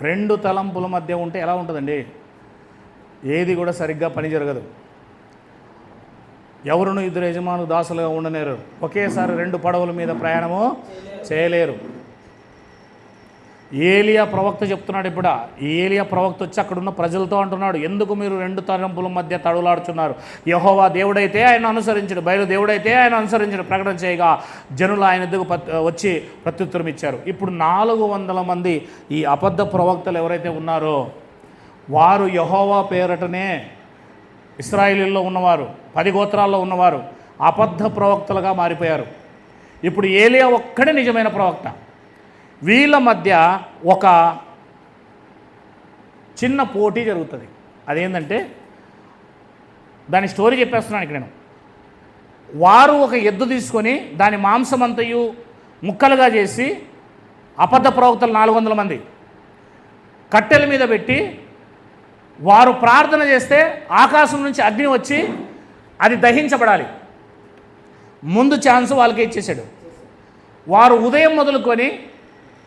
రెండు తలంపుల మధ్య ఉంటే ఎలా ఉంటుందండి? ఏది కూడా సరిగ్గా పని జరగదు. ఎవరును ఇద్దరు యజమాను దాసులుగా ఉండలేరు. ఒకేసారి రెండు పడవల మీద ప్రయాణము చేయలేరు. ఏలియా ప్రవక్త చెప్తున్నాడు ఇప్పుడు. ఏలియా ప్రవక్త వచ్చి అక్కడున్న ప్రజలతో అంటున్నాడు ఎందుకు మీరు రెండు తరంపుల మధ్య తడులాడుచున్నారు? యహోవా దేవుడైతే ఆయన అనుసరించడు బయలు దేవుడైతే ఆయన అనుసరించడు. ప్రకటన చేయగా జనులు ఆయన ఎదుగు వచ్చి ప్రత్యుత్తరం ఇచ్చారు. ఇప్పుడు నాలుగు వందల మంది ఈ అబద్ధ ప్రవక్తలు ఎవరైతే ఉన్నారో వారు యహోవా పేరటనే ఇస్రాయిలీల్లో ఉన్నవారు పది గోత్రాల్లో ఉన్నవారు అబద్ధ ప్రవక్తలుగా మారిపోయారు. ఇప్పుడు ఏలియా ఒక్కడే నిజమైన ప్రవక్త. వీళ్ళ మధ్య ఒక చిన్న పోటీ జరుగుతుంది. అదేంటంటే దాని స్టోరీ చెప్పేస్తున్నాను ఇక్కడ నేను. వారు ఒక ఎద్దు తీసుకొని దాని మాంసమంతయు ముక్కలుగా చేసి అబద్ధ ప్రవక్తలు నాలుగు వందల మంది కట్టెల మీద పెట్టి వారు ప్రార్థన చేస్తే ఆకాశం నుంచి అగ్ని వచ్చి అది దహించబడాలి. ముందు ఛాన్స్ వాళ్ళకి ఇచ్చేసాడు వారు ఉదయం మొదలుకొని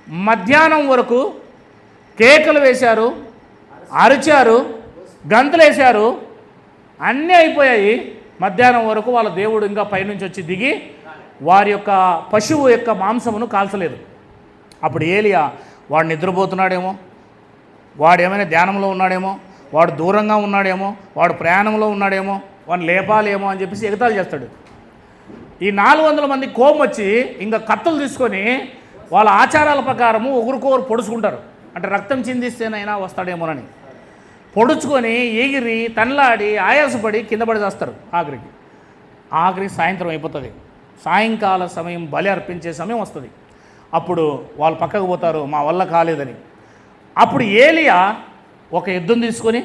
మధ్యాహ్నం వరకు కేకలు వేశారు అరిచారు గంతులేశారు అన్నీ అయిపోయాయి. మధ్యాహ్నం వరకు వాళ్ళ దేవుడు ఇంకా పైనుంచి వచ్చి దిగి వారి యొక్క పశువు యొక్క మాంసమును కాల్చలేదు. అప్పుడు ఏలియా వాడు నిద్రపోతున్నాడేమో వాడు ఏమైనా ధ్యానంలో ఉన్నాడేమో వాడు దూరంగా ఉన్నాడేమో వాడు ప్రయాణంలో ఉన్నాడేమో వాడిని లేపాలేమో అని చెప్పేసి ఎగతాళి చేస్తాడు. ఈ నాలుగు వందల మంది కోపం వచ్చి ఇంకా కత్తులు తీసుకొని వాళ్ళ ఆచారాల ప్రకారము ఒకరికొకరు పొడుచుకుంటారు. అంటే రక్తం చిందిస్తేనైనా వస్తాడేమోనని. పొడుచుకొని ఎగిరి తనలాడి ఆయాసపడి కింద పడి చేస్తారు ఆఖరికి. ఆఖరి సాయంత్రం అయిపోతుంది. సాయంకాల సమయం బలి అర్పించే సమయం వస్తుంది. అప్పుడు వాళ్ళు పక్కకు పోతారు మా వల్ల కాలేదని. అప్పుడు ఏలియా ఒక ఎద్దును తీసుకొని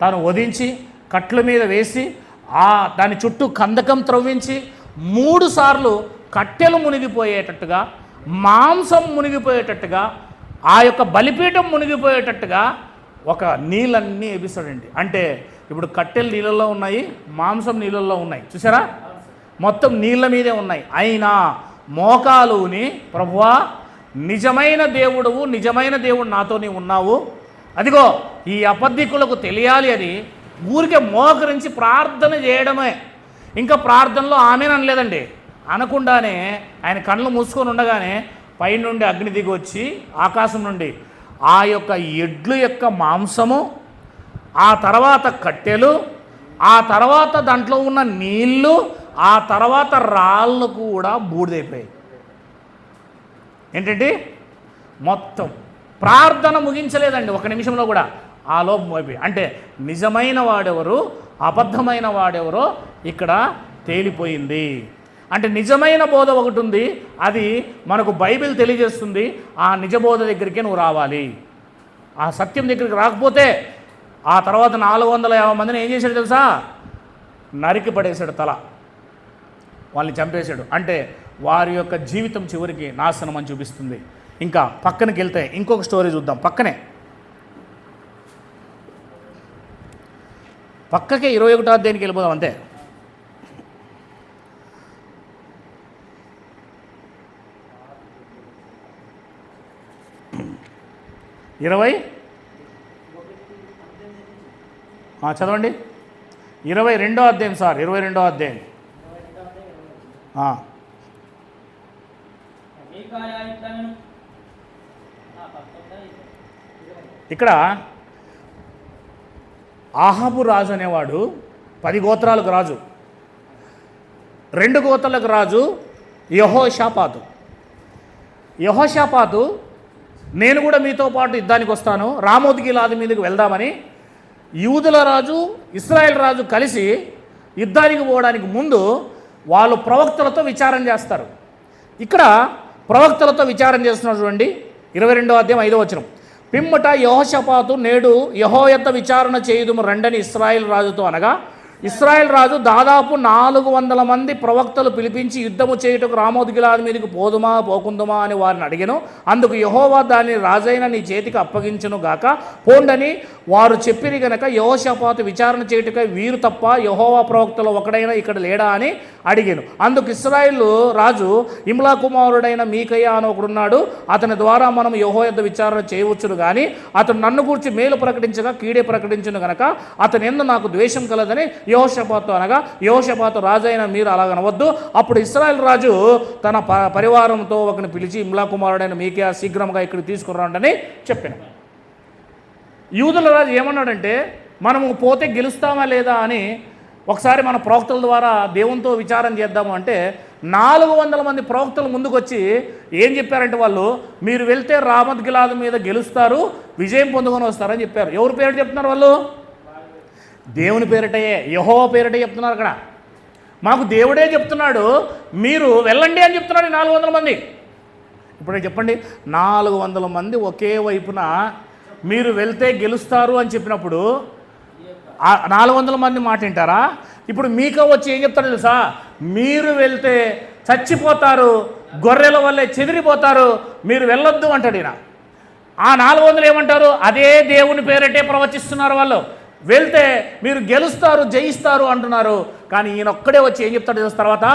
తాను వధించి కట్ల మీద వేసి ఆ దాని చుట్టూ కందకం త్రవ్వించి మూడు సార్లు కట్టెలు మునిగిపోయేటట్టుగా మాంసం మునిగిపోయేటట్టుగా ఆ యొక్క బలిపీఠం మునిగిపోయేటట్టుగా ఒక నీళ్ళన్నీ వేపిస్తాడండి అంటే ఇప్పుడు కట్టెలు నీళ్ళల్లో ఉన్నాయి మాంసం నీళ్ళల్లో ఉన్నాయి. చూసారా మొత్తం నీళ్ళ మీదే ఉన్నాయి. అయినా మోకాలుని ప్రభువా నిజమైన దేవుడువు నిజమైన దేవుడు నాతోనే ఉన్నావు. అదిగో ఈ అబద్ధికులకు తెలియాలి అని ఊరికే మోకరించి ప్రార్థన చేయడమే. ఇంకా ప్రార్థనలో ఆమెను అనలేదండి అనకుండానే ఆయన కళ్ళు మూసుకొని ఉండగానే పైనుండి అగ్ని దిగి వచ్చి ఆకాశం నుండి ఆ యొక్క ఎడ్లు యొక్క మాంసము ఆ తర్వాత కట్టెలు ఆ తర్వాత దాంట్లో ఉన్న నీళ్ళు ఆ తర్వాత రాళ్ళు కూడా బూడిదైపోయాయి. ఏంటంటే మొత్తం ప్రార్థన ముగించలేదండి ఒక నిమిషంలో కూడా. ఆ లోపం అయిపోయి అంటే నిజమైన వాడెవరు అబద్ధమైన వాడెవరో ఇక్కడ తేలిపోయింది. అంటే నిజమైన బోధ ఒకటి ఉంది. అది మనకు బైబిల్ తెలియజేస్తుంది. ఆ నిజ బోధ నువ్వు రావాలి. ఆ సత్యం దగ్గరికి రాకపోతే ఆ తర్వాత నాలుగు వందల యాభై మందిని ఏం చేశాడు తెలుసా? నరికి పడేశాడు తల. వాళ్ళని చంపేశాడు. అంటే వారి యొక్క జీవితం చివరికి నాశనం అని చూపిస్తుంది. ఇంకా పక్కనకి వెళ్తే ఇంకొక స్టోరీ చూద్దాం. పక్కనే. పక్కకే ఇరవై ఒకటో అధ్యాయానికి వెళ్ళిపోదాం అంతే. ఇరవై? చదవండి. ఇరవై రెండో అధ్యాయం సార్. ఇరవై రెండో అధ్యాయం. ఇక్కడ ఆహాబు రాజు అనేవాడు పది గోత్రాలకు రాజు. రెండు గోత్రాలకు రాజు యహోషాపాతు. యహోషాపాతు నేను కూడా మీతో పాటు యుద్ధానికి వస్తాను. రామోద్గిలాది మీదకి వెళ్దామని యూదుల రాజు ఇస్రాయెల్ రాజు కలిసి యుద్ధానికి పోవడానికి ముందు వాళ్ళు ప్రవక్తలతో విచారం చేస్తారు. ఇక్కడ ప్రవక్తలతో విచారం చేస్తున్నారు చూడండి. ఇరవై రెండో అధ్యాయం ఐదో వచనం. పిమ్మట యహోషపాతు నేడు యహోయత విచారణ చేయుదుము రండని ఇస్రాయిల్ రాజుతో అనగా ఇస్రాయెల్ రాజు దాదాపు నాలుగు వందల మంది ప్రవక్తలు పిలిపించి యుద్ధము చేయుటకు రామోద్గిలాది మీదకి పోదుమా పోకుందుమా అని వారిని అడిగాను. అందుకు యహోవా దాన్ని రాజైన నీ చేతికి అప్పగించును గాక. పోండని వారు చెప్పిరి గనక యహోషపాతు విచారణ చేయుటకై వీరు తప్ప యహోవా ప్రవక్తలు ఒకడైనా ఇక్కడ లేడా అని అడిగాను. అందుకు ఇస్రాయిల్ రాజు ఇమ్లా కుమారుడైన మీకయ్య అని ఒకడున్నాడు. అతని ద్వారా మనం యహో యుద్ధ విచారణ చేయవచ్చును కానీ అతను నన్ను గురించి మేలు ప్రకటించగా కీడే ప్రకటించును గనక అతని ఎందు నాకు ద్వేషం కలదని యోషపాతు అనగా యోషపాతు రాజైన మీరు అలాగనవద్దు. అప్పుడు ఇస్రాయల్ రాజు తన ప పరివారంతో ఒకని పిలిచి ఇమ్లా కుమారుడైన మీకే శీఘ్రంగా ఇక్కడికి తీసుకురండని చెప్పాను యూదుల రాజు ఏమన్నాడంటే మనము పోతే గెలుస్తామా లేదా అని ఒకసారి మన ప్రవక్తల ద్వారా దేవునితో విచారం చేద్దాము అంటే నాలుగు వందల మంది ప్రవక్తలు ముందుకు వచ్చి ఏం చెప్పారంటే వాళ్ళు మీరు వెళ్తే రామత్ గిలాదు మీద గెలుస్తారు విజయం పొందుకొని వస్తారని చెప్పారు. ఎవరి పేరు చెప్తున్నారు వాళ్ళు? దేవుని పేరిటయే యహో పేరిటే చెప్తున్నారు అక్కడ. మాకు దేవుడే చెప్తున్నాడు మీరు వెళ్ళండి అని చెప్తున్నాడు నాలుగు వందల మంది. ఇప్పుడే చెప్పండి నాలుగు వందల మంది ఒకే వైపున మీరు వెళ్తే గెలుస్తారు అని చెప్పినప్పుడు నాలుగు వందల మంది మాట వింటారా? ఇప్పుడు మీకో వచ్చి ఏం చెప్తారు తెలుసా? మీరు వెళ్తే చచ్చిపోతారు గొర్రెల వల్లే చెదిరిపోతారు మీరు వెళ్ళొద్దు అంటాడు ఈయన. ఆ నాలుగు వందలు ఏమంటారు? అదే దేవుని పేరటే ప్రవచిస్తున్నారు వాళ్ళు. వెళ్తే మీరు గెలుస్తారు జయిస్తారు అంటున్నారు. కానీ ఈయన ఒక్కడే వచ్చి ఏం చెప్తాడు తర్వాత?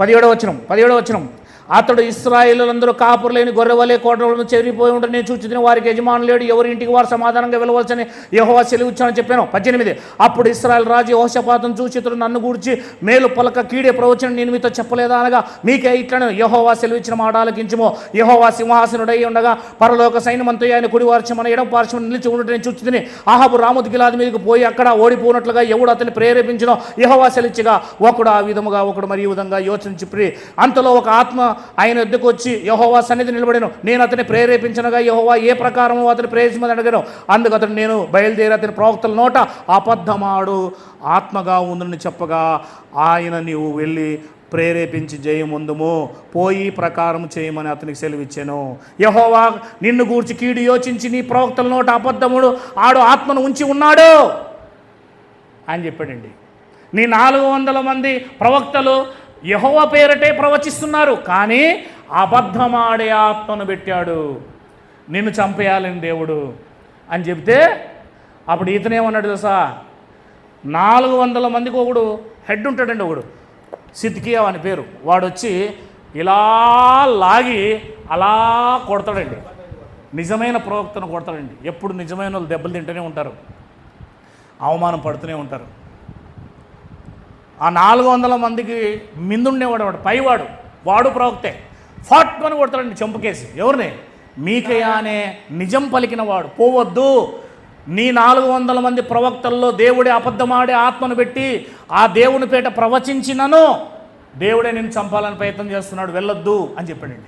పదిహేడో వచ్చినం పదిహేడో వచనం. అతడు ఇస్రాయిలందరూ కాపురు లేని గొర్రెవలే కోటలను చెరిగిపోయి ఉంటే నేను చూచిన వారికి యజమాను లేడు ఎవరి ఇంటికి వారు సమాధానంగా వెళ్ళవలసని యహోవా సెలవిచ్చానని చెప్పాను. పద్దెనిమిది. అప్పుడు ఇస్రాయల్ రాజు యహోషపాతం చూసి ఇతడు నన్ను గూర్చి మేలు పలక కీడే ప్రవచనం నేను మీతో చెప్పలేదా అనగా మీకే ఇట్లను. యహోవా సెలవిచ్చిన మాట ఆలకించుమో. యహోవా సింహాసనుడై ఉండగా పరలోక సైన్యమంతో ఆయన కుడి మన ఎడం పార్శ్వం నిలిచి ఉండటం నేను చూచుకుని ఆహాబు రాముద్ గిలాది మీదకి పోయి అక్కడ ఓడిపోనట్లుగా ఎవడు అతన్ని ప్రేరేపించినో యహోవా సెలిచ్చిగా ఒకడు ఆ విధముగా ఒకడు మరి ఈ విధంగా యోచించి ప్రి అంతలో ఒక ఆత్మ ఆయన ఎద్దుకు వచ్చి యహోవా సన్నిధి నిలబడాను. నేను అతన్ని ప్రేరేపించనగా యహోవా ఏ ప్రకారము అతని ప్రేరేపించమని అడిగాను అందుకు అతను నేను బయలుదేరి అతని ప్రవక్తల నోట అబద్ధమాడు ఆత్మగా ఉందని చెప్పగా ఆయన నీవు వెళ్ళి ప్రేరేపించి జయముందుము పోయి ప్రకారం చేయమని అతనికి సెలవిచ్చాను. యహోవా నిన్ను గూర్చి కీడు యోచించి నీ ప్రవక్తల నోట అబద్ధముడు ఆడు ఆత్మను ఉంచి ఉన్నాడు అని చెప్పాడండి. నీ నాలుగు వందల మంది ప్రవక్తలు యహోవ పేరటే ప్రవచిస్తున్నారు కానీ అబద్ధమాడే ఆత్మను పెట్టాడు. నిన్ను చంపేయాలని దేవుడు అని చెప్తే అప్పుడు ఇతనేమన్నాడు తెలుసా? నాలుగు వందల మందికి ఒకడు హెడ్ ఉంటాడండి ఒకడు సిద్కియా అని పేరు. వాడు వచ్చి ఇలా లాగి అలా కొడతాడండి. నిజమైన ప్రవక్తను కొడతాడండి. ఎప్పుడు నిజమైన వాళ్ళు దెబ్బలు తింటూనే ఉంటారు అవమానం పడుతూనే ఉంటారు. ఆ నాలుగు వందల మందికి మిందుండేవాడు వాడు పైవాడు వాడు ప్రవక్తే. ఫాట్ అని కొడతాడండి చెంపకేసి ఎవరిని? మీకయ్య అనే నిజం పలికిన వాడు. పోవద్దు. నీ నాలుగు వందల మంది ప్రవక్తల్లో దేవుడే అబద్ధమాడే ఆత్మను పెట్టి ఆ దేవుని పేట ప్రవచించినను దేవుడే నేను చంపాలని ప్రయత్నం చేస్తున్నాడు. వెళ్ళొద్దు అని చెప్పాడండి.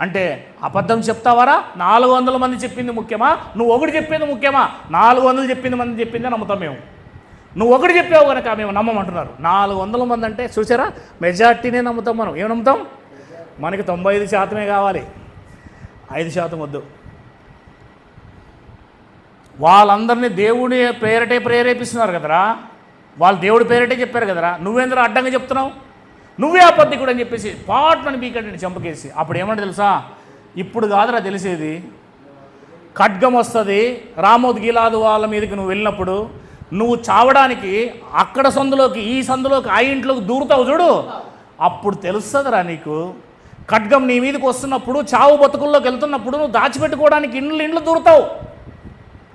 అంటే అబద్ధం చెప్తావారా? నాలుగు వందల మంది చెప్పింది ముఖ్యమా? నువ్వు ఒకటి చెప్పింది ముఖ్యమా? నాలుగు వందలు చెప్పింది మంది చెప్పిందే నమ్ముతాం మేము. నువ్వు ఒకటి చెప్పావు కనుక మేము నమ్మమంటున్నారు. నాలుగు వందల మంది అంటే చూసారా? మెజార్టీనే నమ్ముతాం మనం. ఏం నమ్ముతాం? మనకి తొంభై ఐదు శాతమే కావాలి. ఐదు శాతం వద్దు. వాళ్ళందరినీ దేవుడి పేరటే ప్రేరేపిస్తున్నారు కదరా? వాళ్ళు దేవుడి పేరటే చెప్పారు కదరా? నువ్వేంద్ర అడ్డంగా చెప్తున్నావు? నువ్వే అబద్ధికుడు అని చెప్పేసి పాటని బీకండి చంపకేసి. అప్పుడు ఏమంటే తెలుసా? ఇప్పుడు కాదురా తెలిసేది. ఖడ్గం వస్తుంది. రామోద్ గిలాదు వాళ్ళ మీదకి నువ్వు వెళ్ళినప్పుడు నువ్వు చావడానికి అక్కడ సందులోకి ఈ సందులోకి ఆ ఇంట్లోకి దూరుతావు చూడు. అప్పుడు తెలుస్తుందిరా నీకు. ఖడ్గం నీ మీదకి వస్తున్నప్పుడు చావు బతుకుల్లోకి వెళ్తున్నప్పుడు నువ్వు దాచిపెట్టుకోవడానికి ఇండ్లు ఇండ్లు దూరుతావు.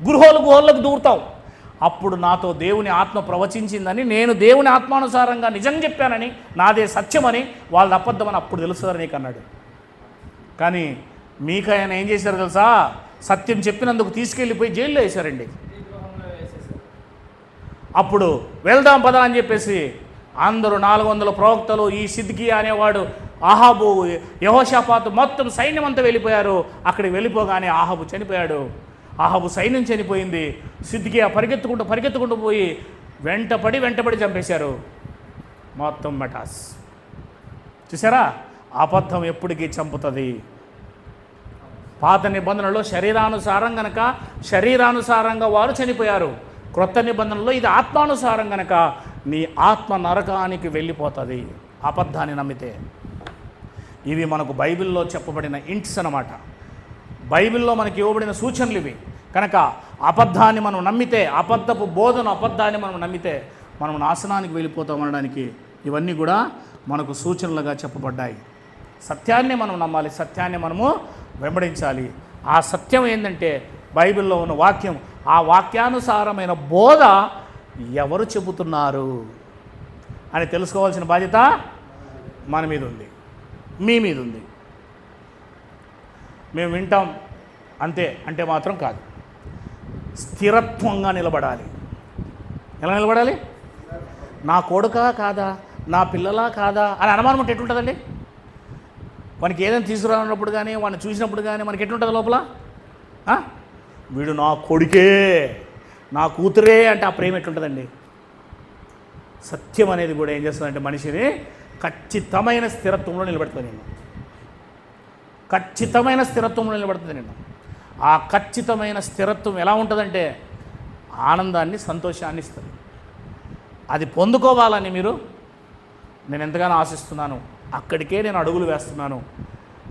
గృహోలు గుహోళ్ళకు దూరుతావు. అప్పుడు నాతో దేవుని ఆత్మ ప్రవచించిందని నేను దేవుని ఆత్మానుసారంగా నిజం చెప్పానని నాదే సత్యమని వాళ్ళు అబద్ధమని అప్పుడు తెలుస్తుందని నీకు అన్నాడు. కానీ మీకు ఆయన ఏం చేశారు తెలుసా? సత్యం చెప్పినందుకు తీసుకెళ్ళిపోయి జైల్లో వేశారండి. అప్పుడు వెళ్దాం పదా అని చెప్పేసి అందరూ నాలుగు వందల ప్రవక్తలు ఈ సిద్ధికి అనేవాడు ఆహాబు యహోషాపాతు మొత్తం సైన్యం అంతా వెళ్ళిపోయారు. అక్కడికి వెళ్ళిపోగానే ఆహాబు చనిపోయాడు. ఆహాబు సైన్యం చనిపోయింది. సిద్ధికి పరిగెత్తుకుంటూ పరిగెత్తుకుంటూ పోయి వెంటపడి వెంటపడి చంపేశారు. మొత్తం మెటాస్. చూసారా అబద్ధం ఎప్పటికీ చంపుతుంది. పాత నిబంధనలో శరీరానుసారం కనుక శరీరానుసారంగా వారు చనిపోయారు. క్రొత్త నిబంధనలో ఇది ఆత్మానుసారం కనుక నీ ఆత్మ నరకానికి వెళ్ళిపోతుంది. అబద్ధాన్ని నమ్మితే. ఇవి మనకు బైబిల్లో చెప్పబడిన ఇంట్స్ అన్నమాట. బైబిల్లో మనకి ఇవ్వబడిన సూచనలు ఇవి. కనుక అబద్ధాన్ని మనం నమ్మితే అబద్ధపు బోధన అబద్ధాన్ని మనం నమ్మితే మనం నాశనానికి వెళ్ళిపోతాం అనడానికి ఇవన్నీ కూడా మనకు సూచనలుగా చెప్పబడ్డాయి. సత్యాన్ని మనం నమ్మాలి సత్యాన్ని మనము వెంబడించాలి. ఆ సత్యం ఏంటంటే బైబిల్లో ఉన్న వాక్యం ఆ వాక్యానుసారమైన బోధ ఎవరు చెబుతున్నారు అని తెలుసుకోవాల్సిన బాధ్యత మన మీద ఉంది. మీ మీద ఉంది. మేము వింటాం అంతే అంటే మాత్రం కాదు. స్థిరత్వంగా నిలబడాలి. ఎలా నిలబడాలి? నా కొడుకా కాదా? నా పిల్లలా కాదా? అని అనుమానం అంటే ఎట్లుంటుందండి? మనకి ఏదైనా తీసుకురానప్పుడు కానీ వాడిని చూసినప్పుడు కానీ మనకి ఎట్లుంటుంది లోపల? వీడు నా కొడుకే. నా కూతురే అంటే ఆ ప్రేమ ఎట్లుంటుందండి? సత్యం అనేది కూడా ఏం చేస్తుందంటే మనిషిని ఖచ్చితమైన స్థిరత్వంలో నిలబెడుతుంది నేను ఖచ్చితమైన స్థిరత్వంలో నిలబడుతుంది నేను ఆ ఖచ్చితమైన స్థిరత్వం ఎలా ఉంటుందంటే ఆనందాన్ని సంతోషాన్ని ఇస్తుంది. అది పొందుకోవాలని మీరు నేను ఎంతగానో ఆశిస్తున్నాను అక్కడికే నేను అడుగులు వేస్తున్నాను